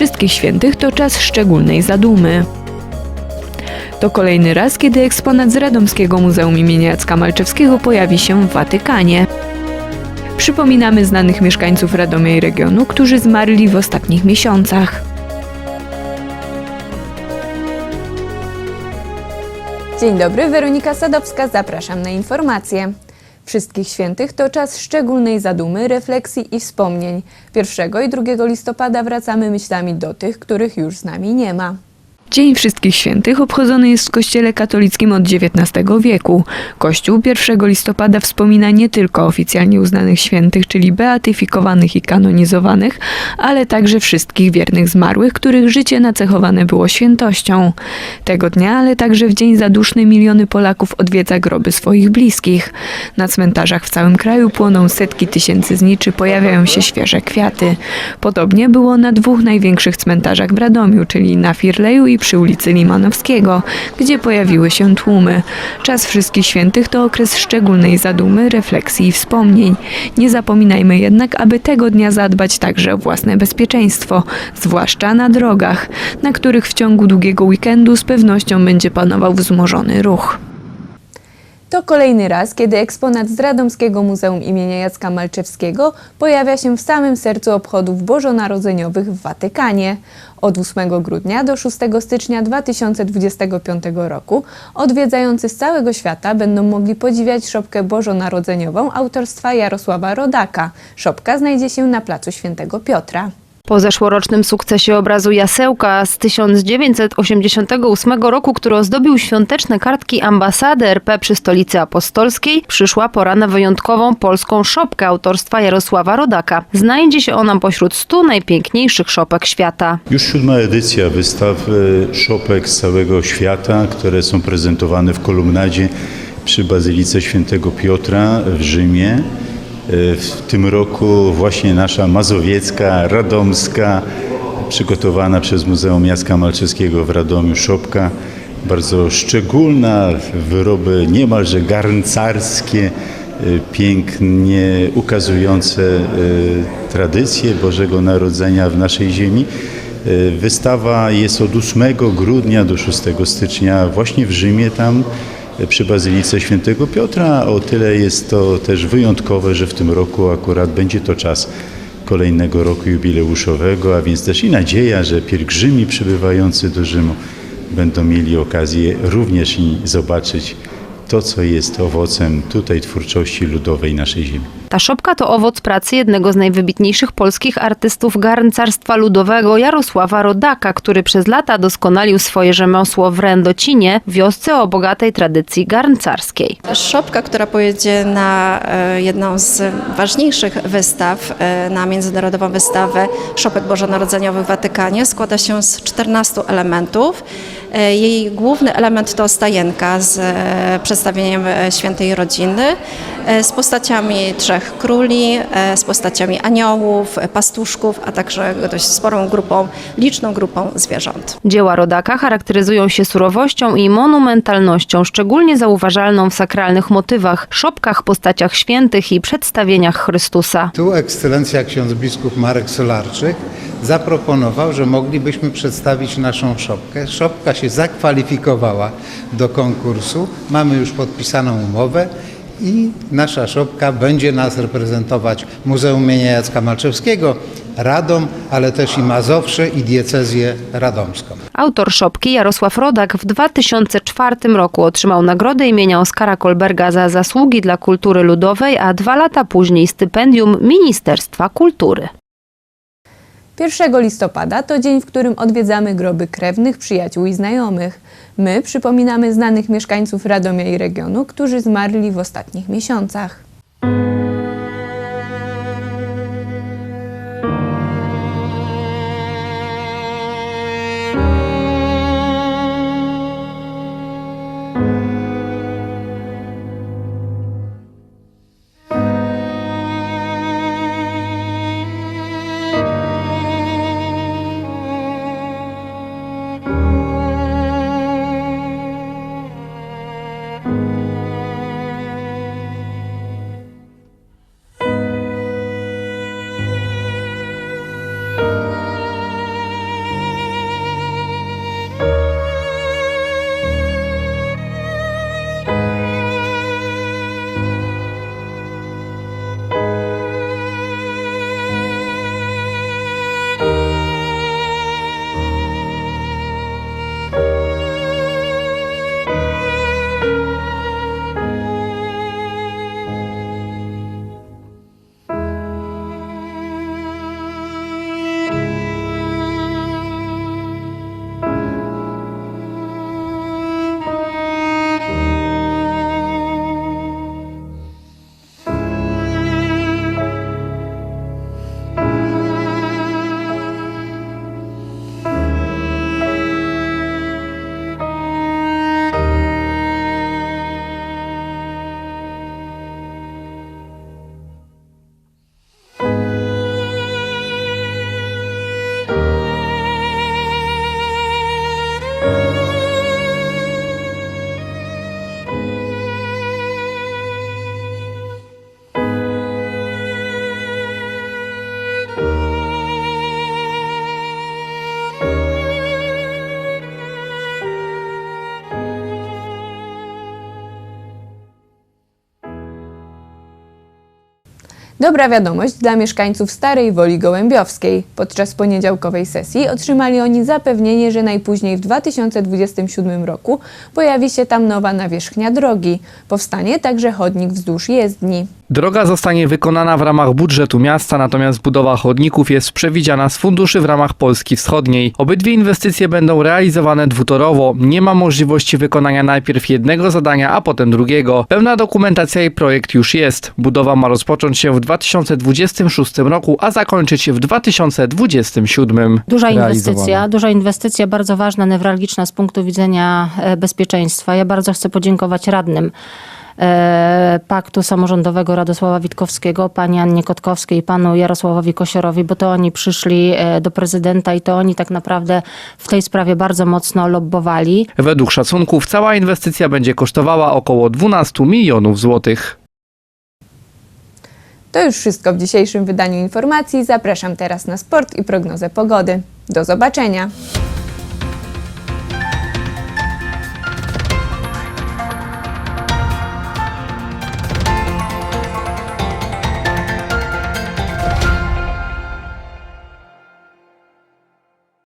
Wszystkich Świętych to czas szczególnej zadumy. To kolejny raz, kiedy eksponat z Radomskiego Muzeum imienia Jacka Malczewskiego pojawi się w Watykanie. Przypominamy znanych mieszkańców Radomia i regionu, którzy zmarli w ostatnich miesiącach. Dzień dobry, Weronika Sadowska, zapraszam na informacje. Wszystkich Świętych to czas szczególnej zadumy, refleksji i wspomnień. 1 i 2 listopada wracamy myślami do tych, których już z nami nie ma. Dzień Wszystkich Świętych obchodzony jest w Kościele katolickim od XIX wieku. Kościół 1 listopada wspomina nie tylko oficjalnie uznanych świętych, czyli beatyfikowanych i kanonizowanych, ale także wszystkich wiernych zmarłych, których życie nacechowane było świętością. Tego dnia, ale także w dzień zaduszny miliony Polaków odwiedza groby swoich bliskich. Na cmentarzach w całym kraju płoną setki tysięcy zniczy, pojawiają się świeże kwiaty. Podobnie było na dwóch największych cmentarzach w Radomiu, czyli na Firleju i przy ulicy Limanowskiego, gdzie pojawiły się tłumy. Czas Wszystkich Świętych to okres szczególnej zadumy, refleksji i wspomnień. Nie zapominajmy jednak, aby tego dnia zadbać także o własne bezpieczeństwo, zwłaszcza na drogach, na których w ciągu długiego weekendu z pewnością będzie panował wzmożony ruch. To kolejny raz, kiedy eksponat z Radomskiego Muzeum imienia Jacka Malczewskiego pojawia się w samym sercu obchodów bożonarodzeniowych w Watykanie. Od 8 grudnia do 6 stycznia 2025 roku odwiedzający z całego świata będą mogli podziwiać szopkę bożonarodzeniową autorstwa Jarosława Rodaka. Szopka znajdzie się na placu Świętego Piotra. Po zeszłorocznym sukcesie obrazu Jasełka z 1988 roku, który ozdobił świąteczne kartki ambasady RP przy stolicy apostolskiej, przyszła pora na wyjątkową polską szopkę autorstwa Jarosława Rodaka. Znajdzie się ona pośród 100 najpiękniejszych szopek świata. Już siódma edycja wystaw e, szopek z całego świata, które są prezentowane w kolumnadzie przy Bazylice Świętego Piotra w Rzymie. E, W tym roku właśnie nasza mazowiecka, radomska, przygotowana przez Muzeum Jacka Malczewskiego w Radomiu szopka, bardzo szczególna, wyroby niemalże garncarskie, e, pięknie ukazujące e, tradycję Bożego Narodzenia w naszej ziemi. Wystawa jest od 8 grudnia do 6 stycznia właśnie w Rzymie, tam przy Bazylice Świętego Piotra. O tyle jest to też wyjątkowe, że w tym roku akurat będzie to czas kolejnego roku jubileuszowego, a więc też i nadzieja, że pielgrzymi przybywający do Rzymu będą mieli okazję również i zobaczyć to, co jest owocem tutaj twórczości ludowej naszej ziemi. Ta szopka to owoc pracy jednego z najwybitniejszych polskich artystów garncarstwa ludowego Jarosława Rodaka, który przez lata doskonalił swoje rzemiosło w Rędocinie, wiosce o bogatej tradycji garncarskiej. Szopka, która pojedzie na e, jedną z ważniejszych wystaw, e, na międzynarodową wystawę Szopek Bożonarodzeniowych w Watykanie, składa się z 14 elementów. E, Jej główny element to stajenka z przedstawieniem świętej rodziny, z postaciami trzech króli, e, z postaciami aniołów, pastuszków, a także dość sporą grupą, liczną grupą zwierząt. Dzieła Rodaka charakteryzują się surowością i monumentalnością, szczególnie zauważalną w sakralnych motywach, szopkach, postaciach świętych i przedstawieniach Chrystusa. Tu ekscelencja ksiądz biskup Marek Solarczyk zaproponował, że moglibyśmy przedstawić naszą szopkę. Szopka się zakwalifikowała do konkursu, mamy już podpisaną umowę i nasza szopka będzie nas reprezentować Muzeum imienia Jacka Malczewskiego, Radom, ale też i Mazowsze i diecezję radomską. Autor szopki Jarosław Rodak w 2004 roku otrzymał nagrodę imienia Oskara Kolberga za zasługi dla kultury ludowej, a dwa lata później stypendium Ministerstwa Kultury. 1 listopada to dzień, w którym odwiedzamy groby krewnych, przyjaciół i znajomych. My przypominamy znanych mieszkańców Radomia i regionu, którzy zmarli w ostatnich miesiącach. Dobra wiadomość dla mieszkańców Starej Woli Gołębiowskiej. Podczas poniedziałkowej sesji otrzymali oni zapewnienie, że najpóźniej w 2027 roku pojawi się tam nowa nawierzchnia drogi. Powstanie także chodnik wzdłuż jezdni. Droga zostanie wykonana w ramach budżetu miasta, natomiast budowa chodników jest przewidziana z funduszy w ramach Polski Wschodniej. Obydwie inwestycje będą realizowane dwutorowo. Nie ma możliwości wykonania najpierw jednego zadania, a potem drugiego. Pełna dokumentacja i projekt już jest. Budowa ma rozpocząć się w 2026 roku, a zakończyć się w 2027. Duża inwestycja, duża inwestycja, bardzo ważna, newralgiczna z punktu widzenia e, bezpieczeństwa. Ja bardzo chcę podziękować radnym Paktu Samorządowego Radosława Witkowskiego, pani Annie Kotkowskiej i panu Jarosławowi Kosiorowi, bo to oni przyszli e, do prezydenta i to oni tak naprawdę w tej sprawie bardzo mocno lobbowali. Według szacunków cała inwestycja będzie kosztowała około 12 milionów złotych. To już wszystko w dzisiejszym wydaniu informacji. Zapraszam teraz na sport i prognozę pogody. Do zobaczenia!